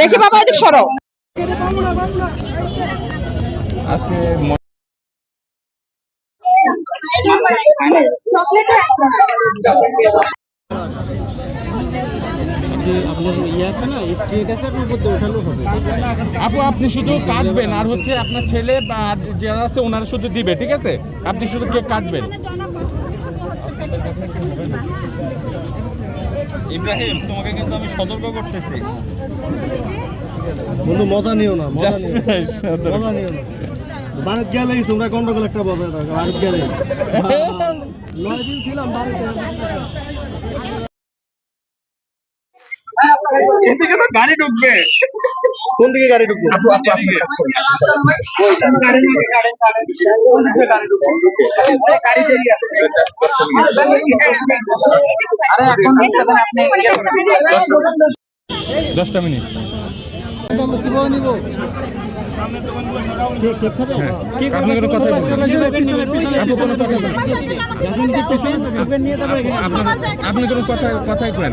দেখি বাবা এদিক সরো। আজকে যে আপনার ইয়ে আছে না স্ট্রেট আছে আপনার হবে। আপু আপনি শুধু কাটবেন আর হচ্ছে আপনার ছেলে বা যারা আছে ওনারা শুধু দিবে ঠিক আছে? আপনি শুধু কেক কাটবেন ইব্রাহিম তোমাকে কিন্তু আমি সতর্ক করতেছি। বন্ধু মজা নিও না মজা নিও না। মজা নিও না। বাড়িতে গেলেই তোমরা গন্ডগোল একটা বজায় থাকো ভারত গেলেই নয় দিন ছিলাম ভারত এদিকে গাড়ি ঢুকবে। কোন দিকে গাড়ি ঢুকবো এদিকে। দশটা মিনিট। কীভাবে নিবো খাবে? কেক আপনি কোনো কথা বলবেন। আপু কোনো কথা বলবেন? নিয়ে তারপরে আপনি- আপনি কোনো কথাই করেন